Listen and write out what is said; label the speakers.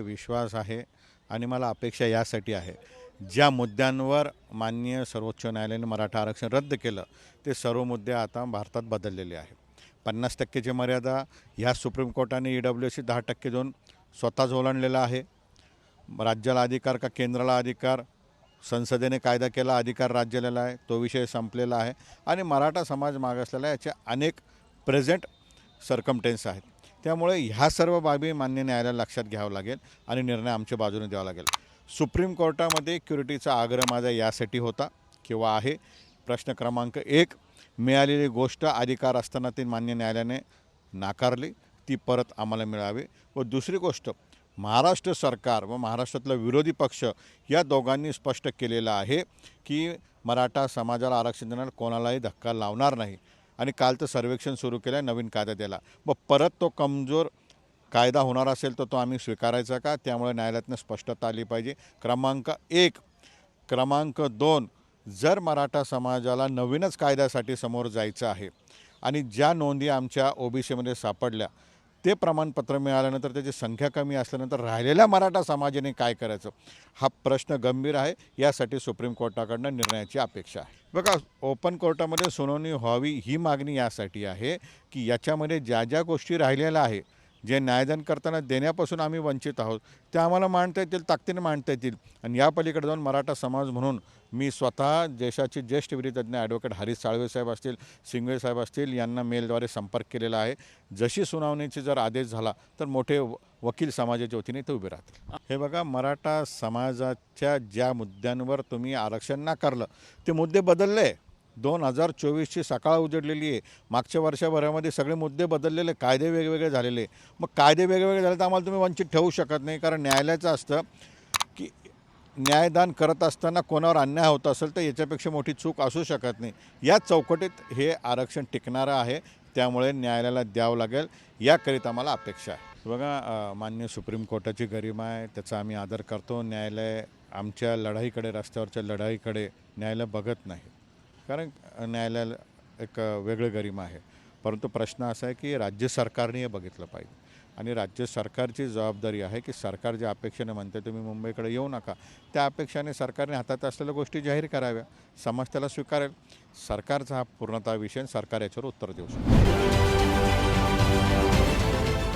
Speaker 1: विश्वास आहे आणि मला अपेक्षा यासाठी आहे. ज्या मुद्द्यांवर माननीय सर्वोच्च न्यायालयाने मराठा आरक्षण रद्द केलं ते सर्व मुद्दे आता भारतात बदललेले आहे पन्नास टक्केची मर्यादा ह्या सुप्रीम कोर्टाने ई डब्ल्यू सी दहा टक्के देऊन स्वतःच ओलांडलेला आहे. राज्याला अधिकार का केंद्राला अधिकार? संसदेने कायदा केला अधिकार राज्याला आहे तो विषय संपलेला आहे. आणि मराठा समाज मागासलेला आहे याचे अनेक प्रेझेंट सरकमटेन्स आहेत. त्यामुळे ह्या सर्व बाबी मान्य न्यायालयाला लक्षात घ्यावं लागेल आणि निर्णय आमच्या बाजूने द्यावा लागेल. सुप्रीम कोर्टामध्ये क्युरिटीचा आग्रह माझा यासाठी होता किंवा आहे. प्रश्न क्रमांक एक मिळालेली गोष्ट अधिकार असताना ती मान्य न्यायालयाने नाकारली ती परत आम्हाला मिळावी. व दुसरी गोष्ट महाराष्ट्र सरकार व महाराष्ट्रातला विरोधी पक्ष या दोघांनी स्पष्ट केलेलं आहे की मराठा समाजाला आरक्षण देणार कोणालाही धक्का लावणार नाही. आणि काल सर्वेक्षण सुरू केलं आहे नवीन कायदा द्यायला. व परत तो कमजोर कायदा होणार असेल तर तो आम्ही स्वीकारायचा का? त्यामुळे न्यायालयातनं स्पष्टता आली पाहिजे. क्रमांक एक क्रमांक दोन जर मराठा समाजाला नवीनच कायद्यासाठी समोर जायचं आहे आणि ज्या नोंदी आमच्या ओबीसीमध्ये सापडल्या ते प्रमाणपत्र मिळाल्यानंतर त्याची संख्या कमी असल्यानंतर राहिलेल्या मराठा समाजाने काय करायचं? हा प्रश्न गंभीर आहे. यासाठी सुप्रीम कोर्टाकडनं निर्णयाची अपेक्षा आहे. बघा ओपन कोर्टामध्ये सुनावणी व्हावी ही मागणी यासाठी आहे की याच्यामध्ये ज्या ज्या गोष्टी राहिलेल्या आहे जे न्यायदान करताना देण्यापासून आम्ही वंचित आहोत. ते आम्हाला मांडता येतील ताकदीने मांडता येतील. आणि या पलीकडे जाऊन मराठा समाज म्हणून मी स्वतः देशाचे ज्येष्ठ विधितज्ञ ॲडव्होकेट हरीश साळवे साहेब असतील सिंगवे साहेब असतील यांना मेलद्वारे संपर्क केलेला आहे. जशी सुनावणीची जर आदेश झाला तर मोठे व- वकील समाजाच्या वतीने ते उभे राहतील. हे बघा मराठा समाजाच्या ज्या मुद्द्यांवर तुम्ही आरक्षण नाकारलं ते मुद्दे बदलले. दोन हजार चोवीसची सकाळ उजडलेली आहे. मागच्या वर्षभरामध्ये सगळे मुद्दे बदललेले कायदे वेगवेगळे झालेले. मग कायदे वेगवेगळे झाले तर आम्हाला तुम्ही वंचित ठेवू शकत नाही. कारण न्यायालयाचं असतं की न्यायदान करत असताना कोणावर अन्याय होत असेल तर याच्यापेक्षा मोठी चूक असू शकत नाही. या चौकटीत हे आरक्षण टिकणारं आहे. त्यामुळे न्यायालयाला द्यावं लागेल. याकरिता मला अपेक्षा आहे. बघा मान्य सुप्रीम कोर्टाची गरिमा आहे. त्याचा आम्ही आदर करतो. न्यायालय आमच्या लढाईकडे रस्त्यावरच्या लढाईकडे न्यायालय बघत नाही. कारण न्यायालयाला एक वेगळं गरिमा आहे. परंतु प्रश्न असा आहे की राज्य सरकारने हे बघितलं पाहिजे. आणि राज्य सरकारची जबाबदारी आहे की सरकार ज्या अपेक्षेने म्हणते तुम्ही मुंबईकडे येऊ नका त्या अपेक्षाने सरकारने हातात असलेल्या गोष्टी जाहीर कराव्या. समाज त्याला स्वीकारेल. सरकारचा हा पूर्णतः विषय सरकार याच्यावर उत्तर देऊ शकतो.